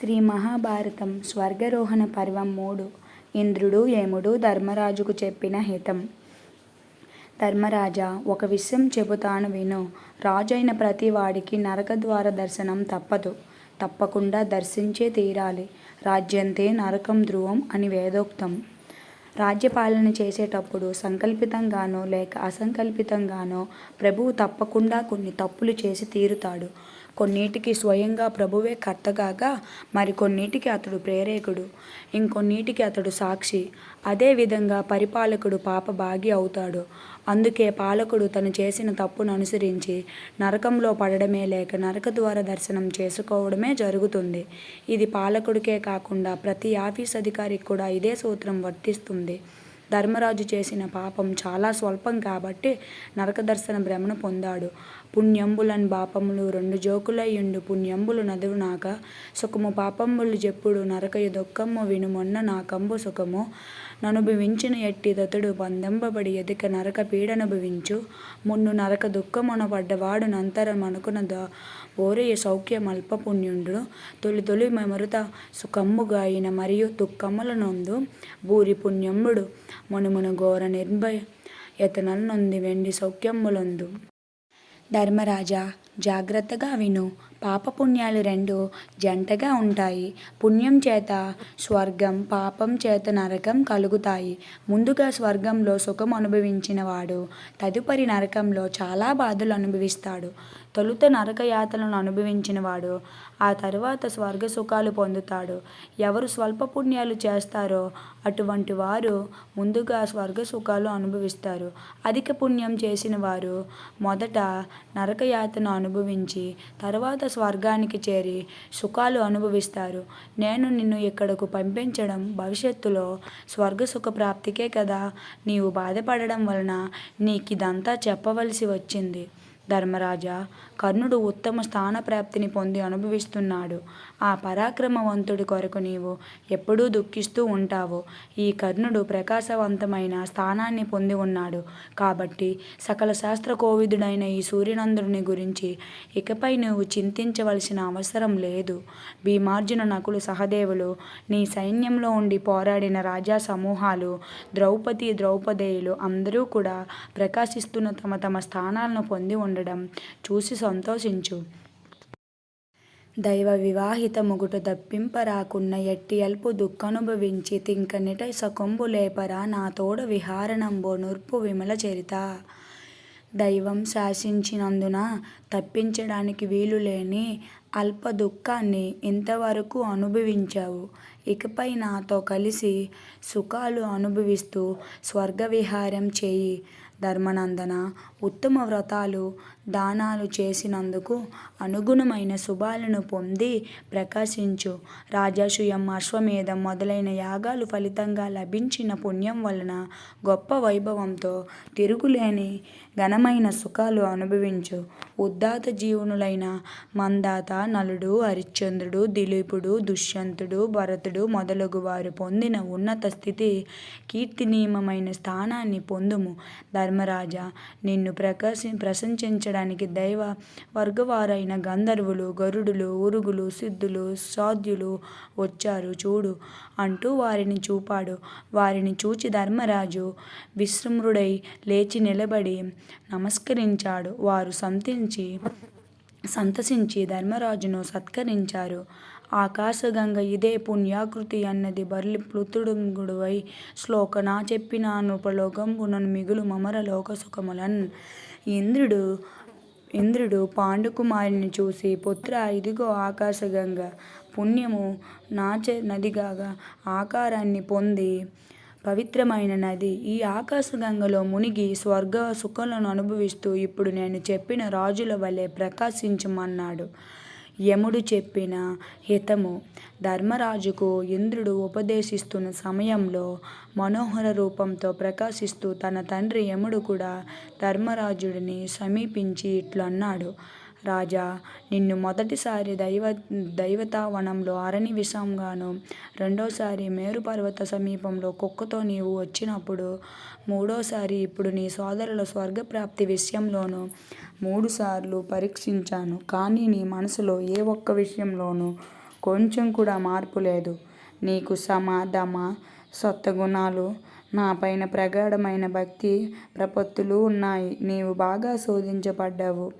శ్రీ మహాభారతం స్వర్గరోహణ పర్వం మూడు ఇంద్రుడు యముడు ధర్మరాజుకు చెప్పిన హితం. ధర్మరాజా ఒక విషయం చెబుతాను విను. రాజైన ప్రతి వాడికి నరకద్వార దర్శనం తప్పదు. తప్పకుండా దర్శించే తీరాలి. రాజ్యంతే నరకం ధ్రువం అని వేదోక్తం. రాజ్యపాలన చేసేటప్పుడు సంకల్పితంగానో లేక అసంకల్పితంగానో ప్రభువు తప్పకుండా కొన్ని తప్పులు చేసి తీరుతాడు. కొన్నిటికి స్వయంగా ప్రభువే కర్తగాగా మరికొన్నిటికి అతడు ప్రేరేకుడు. ఇంకొన్నిటికి అతడు సాక్షి. అదేవిధంగా పరిపాలకుడు పాప భాగి అవుతాడు. అందుకే పాలకుడు తను చేసిన తప్పును అనుసరించి నరకంలో పడడమే లేక నరక ద్వారా దర్శనం చేసుకోవడమే జరుగుతుంది. ఇది పాలకుడికే కాకుండా ప్రతి ఆఫీస్ అధికారికి కూడా ఇదే సూత్రం వర్తిస్తుంది. ధర్మరాజు చేసిన పాపం చాలా స్వల్పం కాబట్టి నరక దర్శన భ్రమను పొందాడు. పుణ్యంబులన్ పాపములు రెండు జోకులయ్యుండు. పుణ్యంబులు నదువునాక సుఖము పాపంబులు చెప్పుడు నరకయు దుఃఖము విను మొన్న నాకంబు సుఖము. ననుభవించిన ఎట్టి దతుడు బంధంబడి ఎదిక నరక పీడనుభవించు మున్ను నరక దుఃఖమున పడ్డవాడు నంతరమనుకున్న ద ఓరయ సౌఖ్యమల్ప పుణ్యుండు తొలి తొలి మరుత సుఖమ్ముగాయిన మరియు దుఃఖముల నందు భూరి పుణ్యముడు మనుమును ఘోర నిర్భయ యతనల్ నొంది వెండి సౌఖ్యములందు ధర్మరాజా జాగ్రత్తగా విను. పాపపుణ్యాలు రెండు జంటగా ఉంటాయి. పుణ్యం చేత స్వర్గం పాపం చేత నరకం కలుగుతాయి. ముందుగా స్వర్గంలో సుఖం అనుభవించిన వాడు తదుపరి నరకంలో చాలా బాధలు అనుభవిస్తాడు. తొలుత నరక యాతనను అనుభవించిన వాడు ఆ తర్వాత స్వర్గ సుఖాలు పొందుతాడు. ఎవరు స్వల్ప పుణ్యాలు చేస్తారో అటువంటి వారు ముందుగా స్వర్గ సుఖాలు అనుభవిస్తారు. అధిక పుణ్యం చేసిన వారు మొదట నరకయాతను అనుభవించి తర్వాత స్వర్గానికి చేరి సుఖాలు అనుభవిస్తారు. నేను నిన్ను ఇక్కడకు పంపించడం భవిష్యత్తులో స్వర్గ సుఖ ప్రాప్తికే కదా. నీవు బాధపడడం వలన నీకు ఇదంతా చెప్పవలసి వచ్చింది. ధర్మరాజా కర్ణుడు ఉత్తమ స్థాన ప్రాప్తిని పొంది అనుభవిస్తున్నాడు. ఆ పరాక్రమవంతుడి కొరకు నీవు ఎప్పుడూ దుఃఖిస్తూ ఉంటావు. ఈ కర్ణుడు ప్రకాశవంతమైన స్థానాన్ని పొంది ఉన్నాడు. కాబట్టి సకల శాస్త్ర కోవిదుడైన ఈ సూర్యనందుడిని గురించి ఇకపై నువ్వు చింతించవలసిన అవసరం లేదు. భీమార్జున నకులు సహదేవులు నీ సైన్యంలో ఉండి పోరాడిన రాజా సమూహాలు ద్రౌపది ద్రౌపదేయులు అందరూ కూడా ప్రకాశిస్తున్న తమ తమ స్థానాలను పొంది ఉండడం చూసి సంతోషించు. దైవ వివాహిత ముగుట దప్పింపరాకున్న ఎట్టి అల్పు దుఃఖనుభవించి తింకనిట సకొంబు లేపరా నా తోడ విహారణంబో నూర్పు విమల చరిత. దైవం శాసించినందున తప్పించడానికి వీలు లేని అల్ప దుఃఖాన్ని ఇంతవరకు అనుభవించావు. ఇకపై నాతో కలిసి సుఖాలు అనుభవిస్తూ స్వర్గ విహారం చేయి. ధర్మనందన ఉత్తమ వ్రతాలు దానాలు చేసినందుకు అనుగుణమైన శుభాలను పొంది ప్రకాశించు. రాజాశుయం అశ్వమేధం మొదలైన యాగాలు ఫలితంగా లభించిన పుణ్యం వలన గొప్ప వైభవంతో తిరుగులేని ఘనమైన సుఖాలు అనుభవించు. ఉద్దాత జీవునులైన మందాత నలుడు హరిశ్చంద్రుడు దిలీపుడు దుష్యంతుడు భరతుడు మొదలగు వారు పొందిన ఉన్నత స్థితి కీర్తినీయమైన స్థానాన్ని పొందుము. ధర్మరాజా నిన్ను ప్రకాశి చేయడానికి దైవ వర్గవారైన గంధర్వులు గరుడులు ఉరుగులు సిద్ధులు సాధ్యులు వచ్చారు చూడు అంటూ వారిని చూపాడు. వారిని చూచి ధర్మరాజు విశ్రమృడై లేచి నిలబడి నమస్కరించాడు. వారు సంతించి సంతసించి ధర్మరాజును సత్కరించారు. ఆకాశగంగ ఇదే పుణ్యాకృతి అన్నది బర్లి ప్లుతుడుంగుడువై శ్లోక నా చెప్పినాను ప్రలోకంబునను మిగులు మమర లోక సుఖములన్ ఇంద్రుడు ఇంద్రుడు పాండుకుమారిని చూసి పుత్ర ఇదిగో ఆకాశగంగ పుణ్యము నాచే నదిగా ఆకారాన్ని పొంది పవిత్రమైన నది. ఈ ఆకాశగంగలో మునిగి స్వర్గ సుఖాలను అనుభవిస్తూ ఇప్పుడు నేను చెప్పిన రాజుల వలె ప్రకాశించమన్నాడు. యముడు చెప్పిన హితము. ధర్మరాజుకు ఇంద్రుడు ఉపదేశిస్తున్న సమయంలో మనోహర రూపంతో ప్రకాశిస్తూ తన తండ్రి యముడు కూడా ధర్మరాజుడిని సమీపించి ఇట్లన్నాడు. రాజా నిన్ను మొదటిసారి దైవ దైవతావనంలో అరణి విషంగాను రెండోసారి మేరు పర్వత సమీపంలో కుక్కతో నీవు వచ్చినప్పుడు మూడోసారి ఇప్పుడు నీ సోదరుల స్వర్గప్రాప్తి విషయంలోనూ మూడుసార్లు పరీక్షించాను కానీ నీ మనసులో ఏ ఒక్క విషయంలోనూ కొంచెం కూడా మార్పు లేదు. నీకు సమ, గుణాలు నా నాపైన ప్రగాఢమైన భక్తి ప్రపత్తులు ఉన్నాయి. నీవు బాగా శోధించబడ్డావు.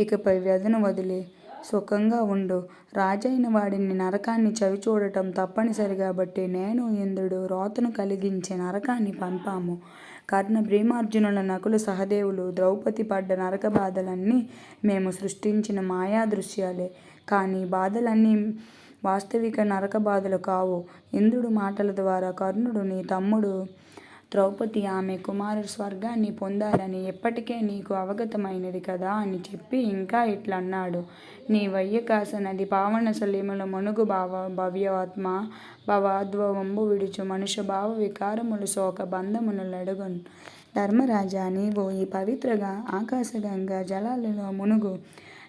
ఇకపై వ్యధను వదిలి సుఖంగా ఉండు. రాజైన వాడిని నరకాన్ని చవిచూడటం తప్పనిసరి కాబట్టి నేను, ఇంద్రుడు రోతను కలిగించే నరకాన్ని పంపాము. కర్ణ, భీమార్జునుల, నకులు సహదేవులు, ద్రౌపది పడ్డ నరక బాధలన్నీ మేము సృష్టించిన మాయా దృశ్యాలే. కానీ బాధలన్నీ వాస్తవిక నరక బాధలు కావు. ఇంద్రుడు మాటల ద్వారా కర్ణుడు నీ తమ్ముడు ద్రౌపది ఆమె కుమారుడు స్వర్గాన్ని పొందారని ఎప్పటికే నీకు అవగతమైనది కదా అని చెప్పి ఇంకా ఇట్లన్నాడు. నీ వయ్యకాస నది పావన సలీముల మనుగు భావ భవ్యాత్మ భవాద్వంబు విడుచు మనుష్య భావ వికారములు శోక బంధములెడగొను. ధర్మరాజా నీవు ఈ పవిత్రగా ఆకాశగంగా జలాలలో మునుగు.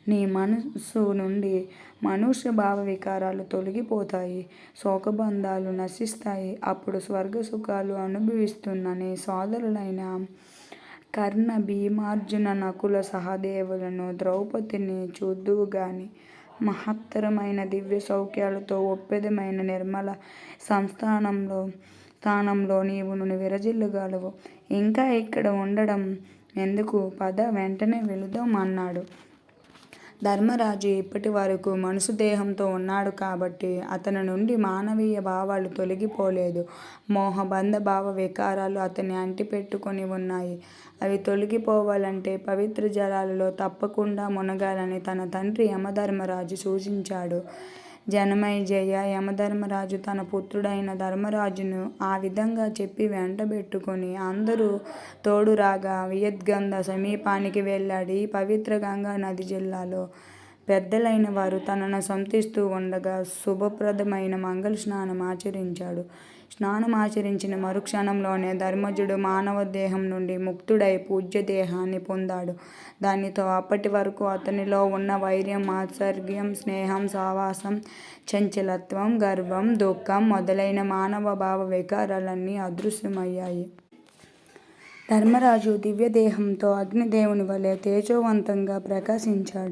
నీ మనసు నుండి మనుష్య భావ వికారాలు తొలగిపోతాయి. శోకబంధాలు నశిస్తాయి. అప్పుడు స్వర్గ సుఖాలు అనుభవిస్తున్న నీ సోదరులైన కర్ణ, భీమార్జున, నకుల, సహదేవులను, ద్రౌపదిని చూద్దువు గాని మహత్తరమైన దివ్య సౌఖ్యాలతో ఒప్పెదమైన నిర్మల సంస్థానంలో స్థానంలో నీవు విరజిల్లగలవు. ఇంకా ఇక్కడ ఉండడం ఎందుకు? పద వెంటనే వెళుదాం అన్నాడు. ధర్మరాజు ఇప్పటివరకు మనసు దేహంతో ఉన్నాడు కాబట్టి అతని నుండి మానవీయ భావాలు తొలగిపోలేదు. మోహబంధ భావ వికారాలు అతన్ని అంటిపెట్టుకొని ఉన్నాయి. అవి తొలగిపోవాలంటే పవిత్ర జలాలలో తప్పకుండా మునగాలని తన తండ్రి యమధర్మరాజు సూచించాడు. జనమేజయ యమధర్మరాజు తన పుత్రుడైన ధర్మరాజును ఆ విధంగా చెప్పి వెంటబెట్టుకొని అందరూ తోడురాగా వియద్గంధ సమీపానికి వెళ్ళాడు. ఈ పవిత్ర గంగా నది జిల్లాలో పెద్దలైన వారు తనను సంతిస్తూ ఉండగా శుభప్రదమైన మంగళ స్నానం ఆచరించాడు. స్నానమాచరించిన మరుక్షణంలోనే ధర్మజుడు మానవదేహం నుండి ముక్తుడై పూజ్య దేహాన్ని పొందాడు. దానితో అప్పటివరకూ అతనిలో ఉన్న వైర్యం ఆత్సర్గ్యం స్నేహం, సావాసం చంచలత్వం, గర్వం, దుఃఖం మొదలైన మానవ భావ వికారాలన్నీ అదృశ్యమయ్యాయి. ధర్మరాజు దివ్యదేహంతో అగ్నిదేవుని వలె తేజోవంతంగా ప్రకాశించాడు.